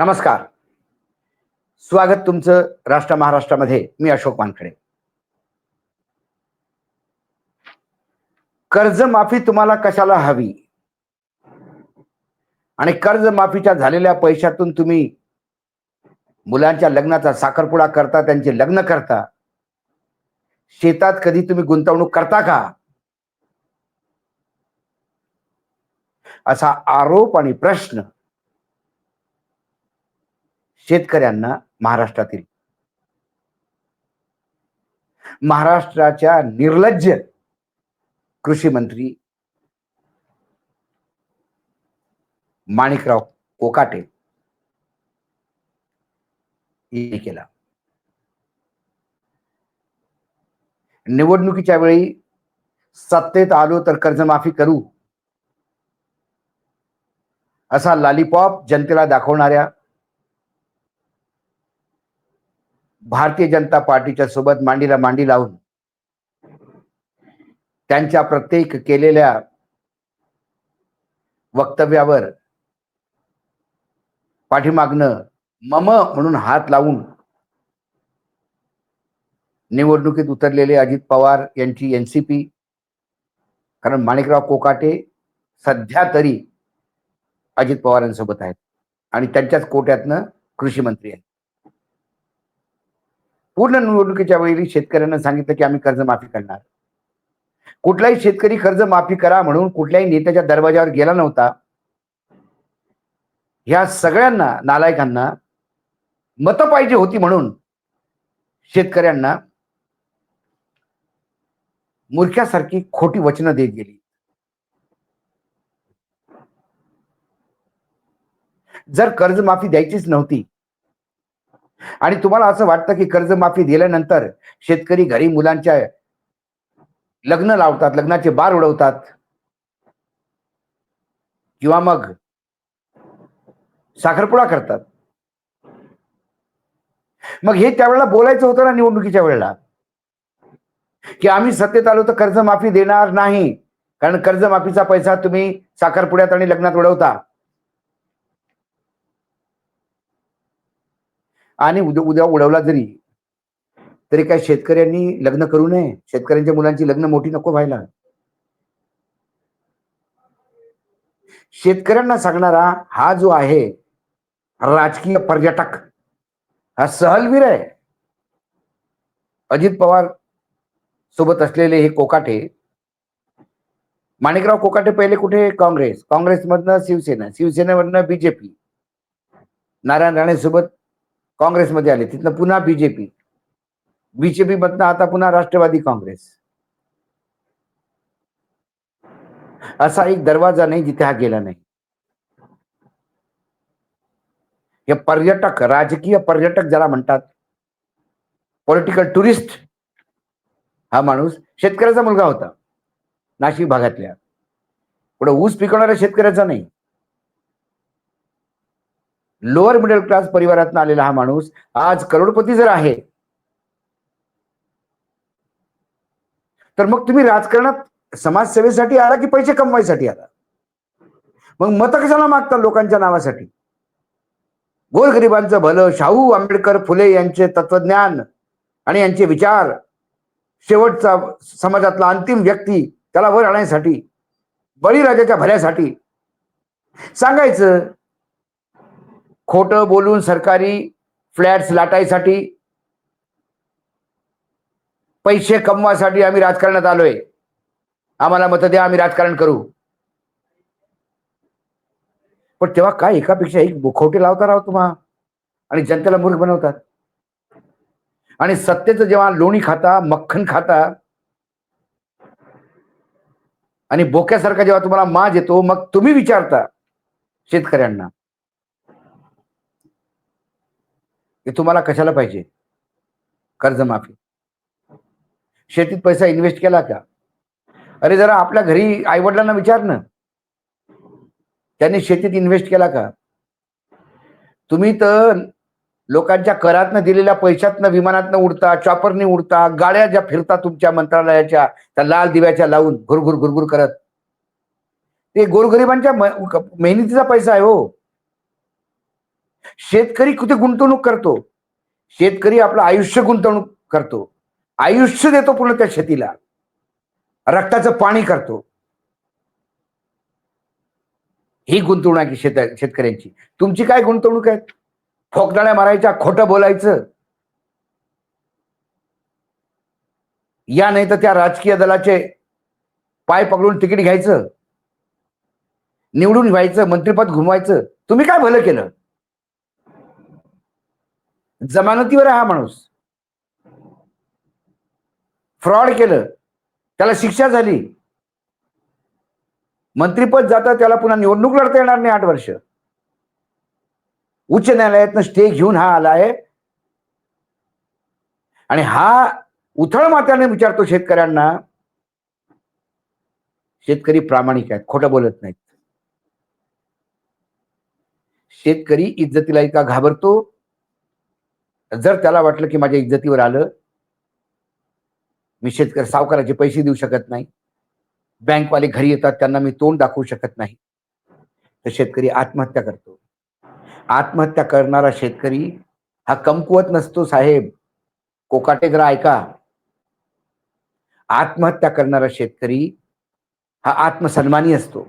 नमस्कार. स्वागत तुमचं राष्ट्र महाराष्ट्रामध्ये. मी अशोक वानखडे. कर्जमाफी तुम्हाला कशाला हवी? आणि कर्जमाफीच्या झालेल्या पैशातून तुम्ही मुलांच्या लग्नाचा साखरपुडा करता त्यांचे लग्न करता. शेतात कधी तुम्ही गुंतवणूक करता का? असा आरोप आणि प्रश्न शेतकऱ्यांना महाराष्ट्रातील महाराष्ट्राच्या निर्लज्ज कृषी मंत्री माणिकराव कोकाटे केला. निवडणुकीच्या वेळी सत्तेत आलो तर कर्जमाफी करू. असा लालीपॉप जनतेला दाखवणाऱ्या भारतीय जनता पार्टीच्या सोबत मांडीला मांडी लावून त्यांच्या प्रत्येक केलेल्या वक्तव्यावर पाठीमागणं मम म्हणून हात लावून निवडणुकीत उतरलेले अजित पवार यांची एनसीपी कारण माणिकराव कोकाटे सध्या तरी अजित पवारांसोबत आहेत आणि त्यांच्याच कोट्यातनं कृषी मंत्री आहेत. पूर्ण निवडणुकीच्या वेळी शेतकऱ्यांना सांगितलं की आम्ही कर्जमाफी करणार. कुठलाही शेतकरी कर्जमाफी करा म्हणून कुठल्याही नेत्याच्या दरवाजावर गेला नव्हता. ह्या सगळ्यांना नालायकांना मतं पाहिजे होती म्हणून शेतकऱ्यांना मूर्ख्यासारखी खोटी वचनं देत गेली. जर कर्जमाफी द्यायचीच नव्हती आणि तुम्हाला असं वाटतं की कर्जमाफी दिल्यानंतर शेतकरी घरी मुलांच्या लग्न लावतात लग्नाचे बार उडवतात? किंवा मग साखरपुडा करतात? मग हे त्यावेळेला बोलायचं होतं ना निवडणुकीच्या वेळेला? की आम्ही सत्तेत आलो तर कर्जमाफी देणार नाही. कारण कर्जमाफीचा पैसा तुम्ही साखरपुड्यात आणि लग्नात उडवता. आणि उद्या उद्या उडवला जरी तरी काय शेतकऱ्यांनी लग्न करू नये? शेतकऱ्यांच्या मुलांची लग्न मोठी नको व्हायला. शेतकऱ्यांना सांगणारा हा जो आहे राजकीय पर्यटक हा सहलवीर आहे. अजित पवार सोबत असलेले हे कोकाटे माणिकराव कोकाटे पहिले कुठे? काँग्रेस. काँग्रेसमधनं शिवसेना शिवसेनेमधनं बीजेपी नारायण राणे सोबत काँग्रेसमध्ये आले. तिथनं पुन्हा बीजेपी. बीजेपी मधनं आता पुन्हा राष्ट्रवादी काँग्रेस. असा एक दरवाजा नाही जिथे हा गेला नाही. हे पर्यटक राजकीय पर्यटक ज्याला म्हणतात पॉलिटिकल टुरिस्ट हा माणूस शेतकऱ्याचा मुलगा होता. नाशिक भागातल्या. पुढे ऊस पिकवणाऱ्या शेतकऱ्याचा नाही. लोअर मिडल क्लास परिवारातून आलेला हा माणूस आज करोडपती जर आहे तर मग तुम्ही राजकारणात समाजसेवेसाठी आला की पैसे कमवायसाठी आला? मग मत कशाला मागता लोकांच्या नावासाठी? गोरगरिबांचं भलं शाहू आंबेडकर फुले यांचे तत्वज्ञान आणि यांचे विचार शेवटचा समाजातला अंतिम व्यक्ती त्याला वर आणण्यासाठी बळीराजाच्या भल्यासाठी सांगायचं खोटं बोलून सरकारी फ्लॅट्स लाटायसाठी पैसे कमवासाठी आम्ही राजकारणात आलोय. आम्हाला मत द्या आम्ही राजकारण करू. पण तेव्हा काय एकापेक्षा एक खोटे लावता राहतो तुम्हा? आणि जनतेला मूर्ख बनवतात. आणि सत्तेचं जेव्हा लोणी खाता मक्खन खाता आणि बोक्यासारखा जेव्हा तुम्हाला माज येतो मग तुम्ही विचारता शेतकऱ्यांना. की तुम्हाला कशाला पाहिजे? कर्जमाफी. शेतीत पैसा इन्व्हेस्ट केला का? अरे जरा आपल्या घरी आईवडिलांना विचार ना. त्यांनी शेतीत इन्व्हेस्ट केला का? तुम्ही तर लोकांच्या करातनं दिलेल्या पैशातनं विमानातनं उडता चॉपरने उडता गाड्या ज्या फिरता तुमच्या मंत्रालयाच्या त्या लाल दिव्याच्या लावून घुरघुर घुरघुर करत. ते गोरगरिबांच्या मेहनतीचा पैसा आहे हो. शेतकरी कुठे गुंतवणूक करतो? शेतकरी आपलं आयुष्य गुंतवणूक करतो. आयुष्य देतो पूर्ण त्या शेतीला. रक्ताचं पाणी करतो. ही गुंतवणूक आहे शेत शेतकऱ्यांची. तुमची काय गुंतवणूक आहे फोकदाळ्या मारायच्या खोटं बोलायचं. या नाही तर त्या राजकीय दलाचे पाय पकडून तिकीट घ्यायचं. निवडून व्हायचं मंत्रिपद घुमवायचं. तुम्ही काय भलं केलं? जमानतीवर आहे हा माणूस. फ्रॉड केलं त्याला शिक्षा झाली. मंत्रीपद जाता त्याला पुन्हा निवडणूक लढता येणार नाही आठ वर्ष. उच्च न्यायालयातनं स्टे घेऊन हा आलाय आणि हा उथळ मात्याने विचारतो शेतकऱ्यांना शेतकरी प्रामाणिक आहेत खोटं बोलत नाहीत. शेतकरी इज्जतीला इतका घाबरतो जर त्याला वाटलं की माझ्या इज्जतीवर आलं मी शेतकरी सावकाराचे पैसे देऊ शकत नाही. बँकवाले घरी येतात त्यांना मी तोंड दाखवू शकत नाही. तर शेतकरी आत्महत्या करतो. आत्महत्या करणारा शेतकरी हा कमकुवत नसतो साहेब. कोकाटेग्र ऐका. आत्महत्या करणारा शेतकरी हा आत्मसन्मानी असतो.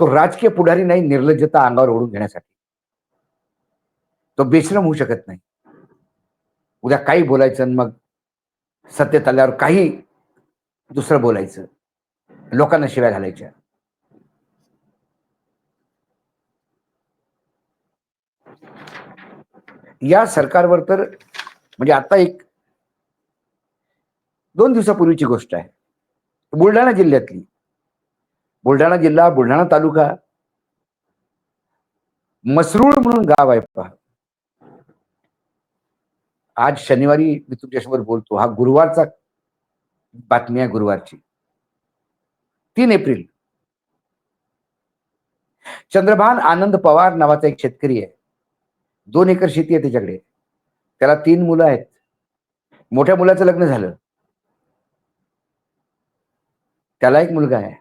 तो राजकीय पुढारी नाही निर्लज्जता अंगावर ओढून घेण्यासाठी. तो बेश्रम होऊ शकत नाही. उद्या काही बोलायचं आणि मग सत्तेत आल्यावर काही दुसरं बोलायचं. लोकांना शिव्या घालायच्या. या सरकारवर तर म्हणजे आता एक दोन दिवसापूर्वीची गोष्ट आहे. बुलढाणा जिल्ह्यातली. बुलढाणा जिल्हा बुलढाणा तालुका मसरूळ म्हणून गाव आहे पहा. आज शनिवारी मी तुमच्यासमोर बोलतो. हा गुरुवारचा बातमी आहे गुरुवारची. तीन एप्रिल. चंद्रभान आनंद पवार नावाचा एक शेतकरी आहे. दोन एकर शेती आहे त्याच्याकडे. त्याला तीन मुलं आहेत. मोठ्या मुलाचं लग्न झालं. त्याला एक मुलगा आहे.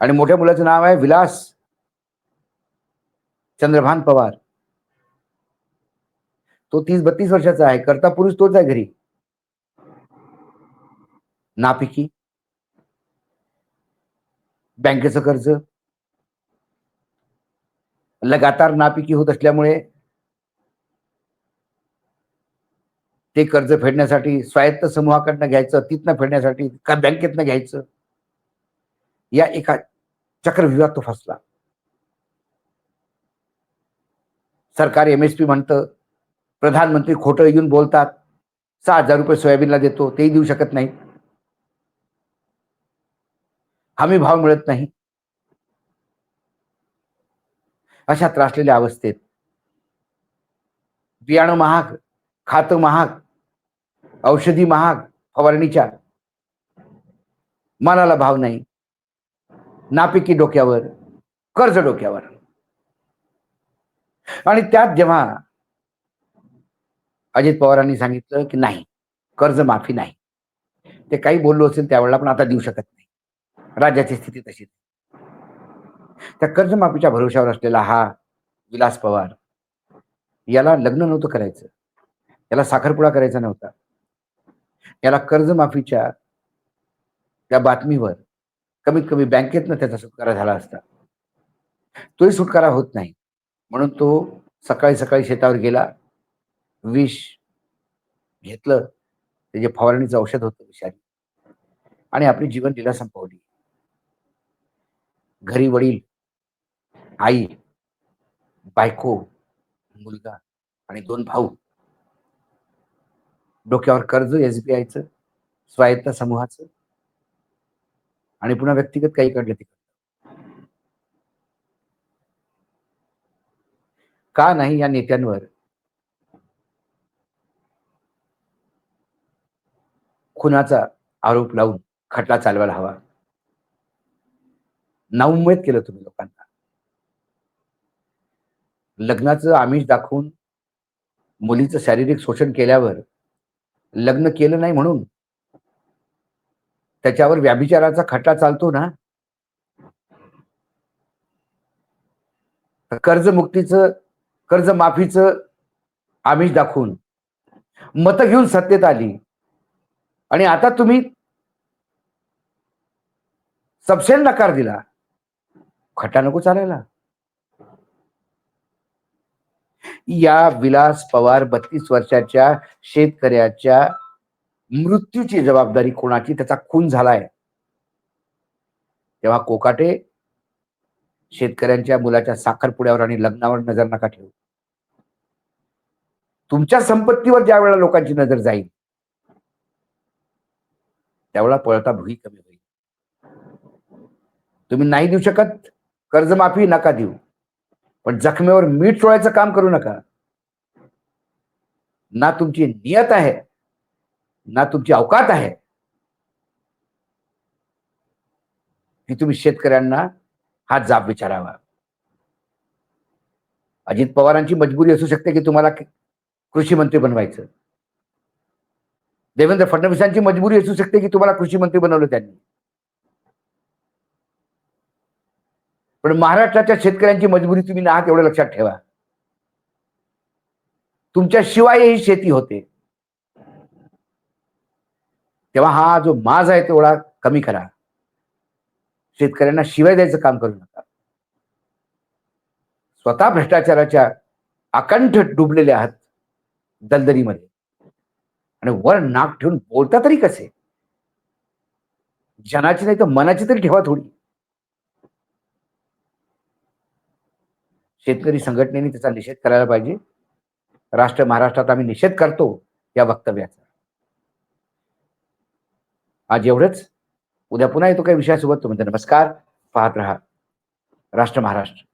आणि मोठ्या मुलाचं नाव आहे विलास चंद्रभान पवार. तो तीस बत्तीस वर्षाचा आहे करता पुरुष तोच आहे घरी. नापिकी. बँकेचं कर्ज. लगातार नापिकी होत असल्यामुळे ते कर्ज फेडण्यासाठी स्वायत्त समूहाकडनं घ्यायचं तिथनं फेडण्यासाठी का बँकेतनं घ्यायचं? या एका चक्रव्यूहात तो फसला. सरकार एमएसपी म्हणतं प्रधानमंत्री खोटं येऊन बोलतात. सहा हजार रुपये सोयाबीनला देतो तेही देऊ शकत नाही. हमी भाव मिळत नाही. अशा त्रासलेल्या अवस्थेत. बियाणं महाग खातं महाग औषधी महाग फवारणीच्या. मनाला भाव नाही. नापिकी डोक्यावर कर्ज डोक्यावर. आणि त्यात जेव्हा अजित पवारांनी सांगितलं की नाही कर्जमाफी नाही. ते काही बोललो असेल त्यावेळेला पण आता देऊ शकत नाही. राज्याची स्थिती तशी त्या कर्जमाफीच्या भरोशावर असलेला हा विलास पवार याला लग्न नव्हतं करायचं. याला साखरपुडा करायचा नव्हता. याला कर्जमाफीच्या त्या बातमीवर कमीत कमी बँकेतनं त्याचा सुटकारा झाला असता. तोही सुटकारा होत नाही. म्हणून तो सकाळी सकाळी शेतावर गेला. विष घेतलं जे फवारणीचं औषध होतं विषारी. आणि आपली जीवन लीला संपवली. घरी वडील आई बायको मुलगा आणि दोन भाऊ. डोक्यावर कर्ज एसबीआयचं स्वायत्त समूहाचं आणि पुन्हा व्यक्तिगत काही कडलं तिकडं. का नाही या नेत्यांवर खुनाचा आरोप लावून खटला चालवायला हवा. नाउमेद केलं तुम्ही लोकांना. लग्नाचं आमिष दाखवून मुलीचं शारीरिक शोषण केल्यावर लग्न केलं नाही म्हणून त्याच्यावर व्याभिचाराचा खटला चालतो ना? तर कर्जमुक्तीचं कर्जमाफीचं आमिष दाखवून मतं घेऊन सत्तेत आली. आणि आता तुम्ही सबसेल नकार दिला. खटा नको चालायला. या विलास पवार बत्तीस वर्षाच्या शेतकऱ्याच्या मृत्यूची जबाबदारी कोणाची? त्याचा खून झालाय. तेव्हा कोकाटे शेतकऱ्यांच्या मुलाच्या साखरपुड्यावर आणि लग्नावर नजर नका ठेवू. तुमच्या संपत्तीवर ज्या वेळेला लोकांची नजर जाईल त्यावेळेला पळता भुई कमी होईल. तुम्ही नाही देऊ शकत कर्जमाफी नका देऊ. पण जखमेवर मीठ चोळायचं काम करू नका. ना तुमची नियत आहे ना तुमची अवकात आहे. की तुम्ही शेतकऱ्यांना हा जाब विचारावा. अजित पवारांची मजबुरी असू शकते की तुम्हाला कृषी मंत्री बनवायचं. देवेंद्र फडणवीसांची मजबुरी असू शकते की तुम्हाला कृषी मंत्री बनवलं त्यांनी. पण महाराष्ट्राच्या शेतकऱ्यांची मजबुरी तुम्ही ना एवढं लक्षात ठेवा. तुमच्या शिवाय ही शेती होते. तेव्हा हा जो माज आहे तेवढा कमी करा. शेतकऱ्यांना शिवाय द्यायचं काम करू नका. स्वतः भ्रष्टाचाराच्या अकंठ डुबलेले आहात दलदलीमध्ये. आणि वर नाक ठेवून बोलता तरी कसे? जनाची नाही तर मनाची तरी ठेवा थोडी. शेतकरी संघटनेने त्याचा निषेध करायला पाहिजे. राष्ट्र महाराष्ट्रात आम्ही निषेध करतो या वक्तव्याचा. आज एवढंच. उद्या पुन्हा येतो काही विषयासोबत. तुम्ही नमस्कार. पाहत राहा. राष्ट्र महाराष्ट्र.